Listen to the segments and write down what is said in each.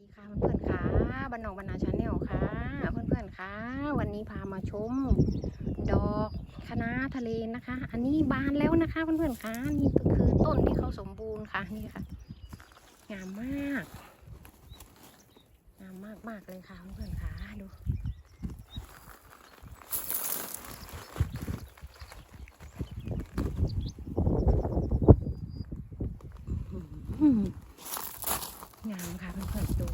ดีค่ะเพื่อนๆค่ะบันนองบรรณาชาแนลค่ะเพื่อนๆค่ะ วันนี้พามาชม ดอกคะน้าทะเลนะคะ อันนี้บานแล้วนะคะเพื่อนๆค่ะนี่ก็คือต้นที่เขาสมบูรณ์ค่ะนี่ค่ะงามมากงามมากมากๆเลยค่ะเพื่อนๆค่ะดูอืม งามค่ะเพื่อนๆดู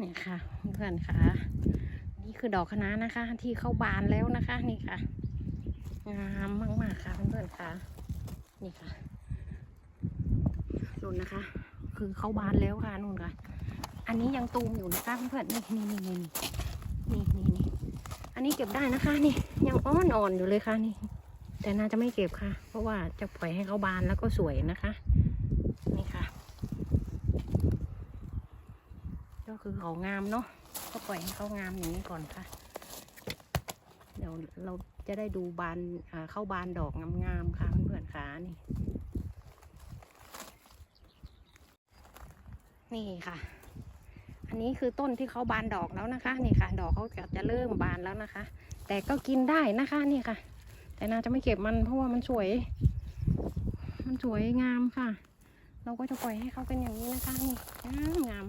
นี่ค่ะเพื่อนค่ะ นี่คือดอกคะน้านะคะ ที่เข้าบานแล้วนะคะ นี่ค่ะ งามมากๆค่ะเพื่อนๆค่ะนี่ค่ะนุ่นนะคะ คือเข้าบานแล้วค่ะนุ่นค่ะ อันนี้ยังตูมอยู่นะคะเพื่อนๆนี่นี่นี่นี่นี่นี่นี่อันนี้เก็บได้นะคะ นี่ยังอ่อนอ่อนๆอยู่เลยค่ะนี่ แต่น่าจะไม่เก็บค่ะ เพราะว่าจะปล่อยให้เขาบานแล้วก็สวยนะคะ นี่ค่ะ ก็คือเขางามเนาะ ก็ปล่อยให้เขางามอย่างนี้ก่อนค่ะ เดี๋ยวเราจะได้ดูบานเข้าบานดอกงามๆค่ะเพื่อนๆค่ะนี่ นี่ค่ะ อันนี้คือต้นที่เขาบานดอกแล้วนะคะ นี่ค่ะ ดอกเขาจะเริ่มบานแล้วนะคะ แต่ก็กินได้นะคะนี่ค่ะ แต่นาจะไม่เก็บมันเพราะว่ามันสวย มันสวยงามค่ะ เราก็จะปล่อยให้เขาเป็นอย่างนี้นะคะนี่งามงาม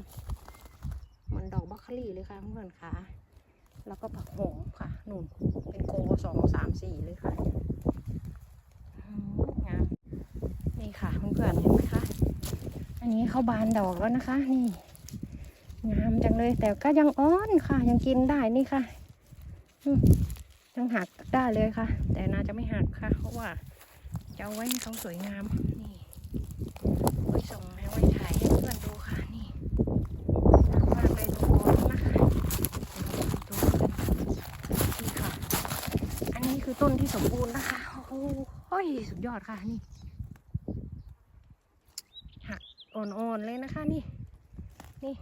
เหมือนดอกบัคคลี่เลยค่ะเพื่อนค่ะ แล้วก็ผักโหมค่ะนุ่นเป็นโกสองสามสี่เลยค่ะงามนี่ค่ะเพื่อนๆเห็นไหมคะอันนี้เขาบานดอกแล้วนะคะ นี่งามจังเลยแต่ก็ยังอ่อนค่ะ ยังกินได้นี่ค่ะอื ยังหักได้เลยค่ะ แต่นาจะไม่หักค่ะ เพราะว่าจะเอาไว้ให้เขาสวยงาม นี่ไว้ส่งให้ไว้ถ่ายให้เพื่อนดูค่ะ นี่งามมากเลยทุกคนะคะดูนี่ค่ะ อันนี้คือต้นที่สมบูรณ์นะคะ โอ้โหเฮ้ยสุดยอดค่ะ นี่หักอ่อนๆเลยนะคะ นี่ นี่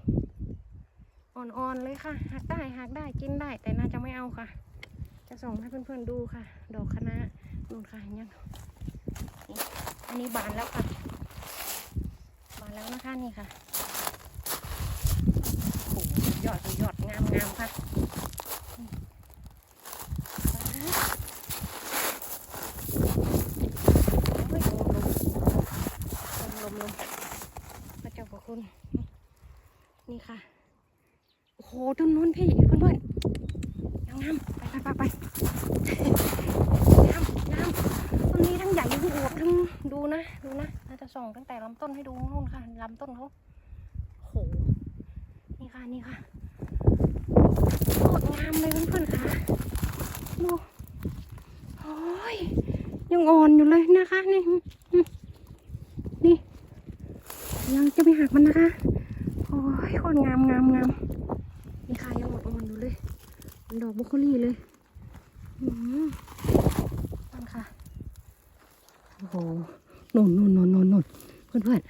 อ่อนๆเลยค่ะหักได้หักได้กินได้แต่น่าจะไม่เอาค่ะ จะส่งให้เพื่อนๆดูค่ะ ดอกคะน้านู่นค่ะยังอันนี้บานแล้วค่ะ บานแล้วนะคะนี่ค่ะโอ้ยอดยอดงามงามค่ะลมลมลมลมลมพระเจ้าขอบคุณ นี่ค่ะ โอ้โหต้นนู้นพี่เพื่อนๆ ยังามไปไปไปไปงามงามต้นนี้ทั้งใหญ่ทั้งอวบทั้งดูนะดูนะน่าจะส่องตั้งแต่ลำต้นให้ดูนู่นค่ะลำต้นเขาโอ้โหนี่ค่ะนี่ค่ะโคตรงามเลยเพื่อนๆค่ะดูโอ้ยยังอ่อนอยู่เลยนะคะนี่ยังจะไม่หักมันนะคะ โอ้ยโคตรงามงามงามนี่ค่ะยังอ่อนๆอยู่เลยเป็นดอกบรอกโคลี่เลย อืมนั่นค่ะ โอ้โหนุ่นนุ่นนุ่นนุ่นนุ่นเพื่อนเพื่อน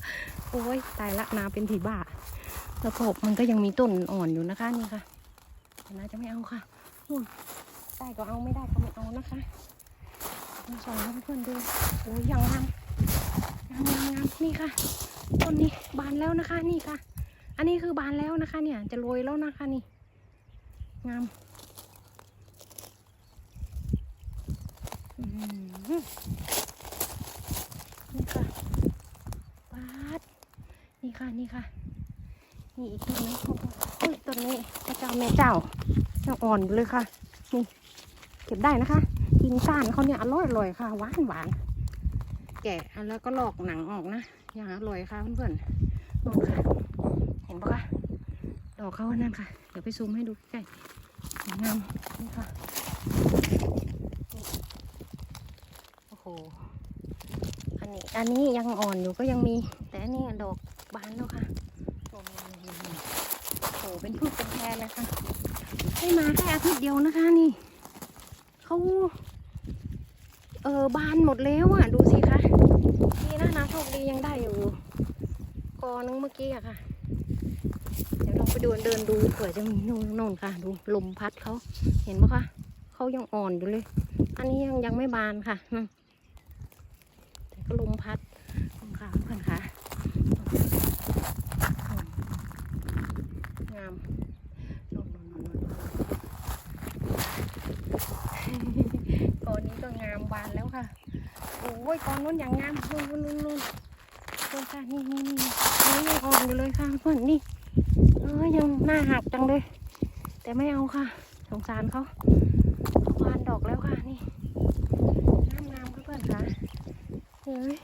ๆโอ้ยตายละนาเป็นผีบ้าแล้วกบมันก็ยังมีต้นอ่อนอยู่นะคะนี่ค่ะนาจะไม่เอาค่ะนู่นได้ก็เอาไม่ได้ก็ไม่เอานะคะมาส่องให้เพื่อนดูโอ้ยยังงามงามงามงามนี่ค่ะต้นนี้บานแล้วนะคะนี่ค่ะ อันนี้คือบานแล้วนะคะ เนี่ย จะโรยแล้วนะคะนี่ งามอื้อหือ นี่ค่ะบาดนี่ค่ะ นี่ค่ะ นี่อีกต้นนึงอ้โหเฮ้ยต้นนี้พระเจ้าแม่เจ้ายังอ่อนอยู่เลยค่ะ นี่ เก็บได้นะคะ กินก้านเขาเนี่ยอร่อยอร่อยค่ะ หวานหวาน แกะแล้วก็ลอกหนังออกนะ อย่างอร่อยค่ะเพื่อนๆนู่นค่ะ เห็นปะคะดอกเขานนั่นค่ะ เดี๋ยวไปซูมให้ดูใกล้สวยงามนี่ค่ะ โอ้โห อันนี้อันนี้ยังอ่อนอยู่ก็ยังมี แต่อันนี้ดอกบานแล้วค่ะโอ้โหเป็นพืชเป็นแพรเลยค่ะให้มาแค่อาทิตย์เดียวนะคะนี่เขาเออบานหมดแล้วอะ ดูสิคะนี่นะนะโชคดียังได้อยู่กอนึงเมื่อกี้อะค่ะ เดี๋ยวเราไปดูเดินดูเผื่อจะมีโน่นโน่นค่ะ ดูลมพัดเขาเห็นปะคะเขายังอ่อนอยู่เลย อันนี้ยังยังไม่บานค่ะ ก็ลมพัดลมค่ะเพื่อนค่ะงามนนนนน่นโน่นก่อนนี้ก็งามบานแล้วค่ะโอ้ยกอนนู้นอย่างงามนู่นนู่นนู่นนู่นค่ะนี่นี่นี่นี่ยังอ่อนอยู่เลยค่ะเพื่อนนี่เออยังหน้าหักจังเลย แต่ไม่เอาค่ะ สงสารเขาเขาบานดอกแล้วค่ะนี่งามงามๆค่ะเพื่อนค่ะเฮ้ย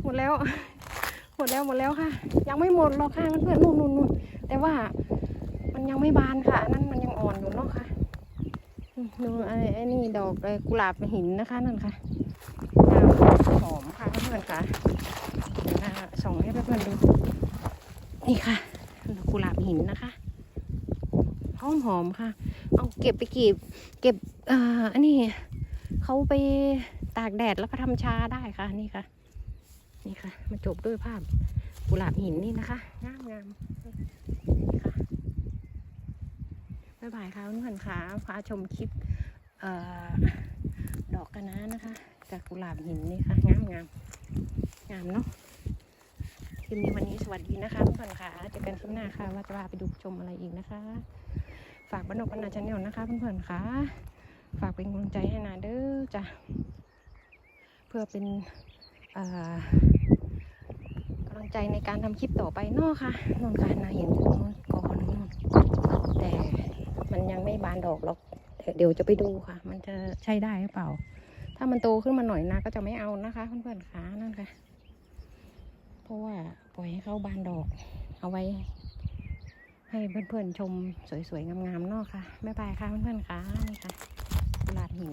หมด แล้วหมดแล้วหมดแล้วค่ะ ยังไม่หมดหรอกค่ะเพื่อนๆนู่นนู่นนู่นแต่ว่ามันยังไม่บานค่ะนั่นมันยังอ่อนอยู่เนาะค่ะดูไอ้ไอ้นี่ดอกกุหลาบหินนะคะนั่นค่ะงามหอมค่ะเพื่อนๆค่ะส่องให้เพื่อนๆดูนี่ค่ะดอกกุหลาบหินนะคะหอมหอมค่ะ เอาเก็บไปกีบ เก็บอ่ออันนี้เขาไปตากแดดแล้วก็ทำชาได้ค่ะนี่ค่ะ นี่ค่ะ มาจบด้วยภาพกุหลาบหินนี่นะคะ งามงามนี่ค่ะบ๊ายบายค่ะเพื่อนๆค่ะพาชมคลิปออดอกกันนะนะคะ จากกุหลาบหินนี่ค่ะ งามงามงามเนาะคลิปนี้วันนี้สวัสดีนะคะทุกคนค่ะเจอกันคลิปหน้าค่ะ ว่าจะพาไปดูชมอะไรอีกนะคะ ฝากบ้านนกบ้านนาชาแนลนะคะเพื่อนๆค่ะ ฝากเป็นกำลังใจให้นาเด้อจ้ะเพื่อเป็นเอ่อ ใจในการทำคลิปต่อไปนอะค่ะนนค่ะนาเห็นอยู่ตรงนู้นกอนนู่นแต่มันยังไม่บานดอกหรอกเดี๋ยวจะไปดูค่ะ มันจะใช้ได้หรือเปล่า ถ้ามันโตขึ้นมาหน่อยนะก็จะไม่เอานะคะเพื่อนๆค่ะนั่นค่ะ เพราะว่าปล่อยให้เขาบานดอก เอาไว้ ให้เพื่อนๆชมสวยๆงามๆนอกค่ะบ๊ายบายค่ะเพื่อนๆค่ะนี่ค่ะกุหลาบหิน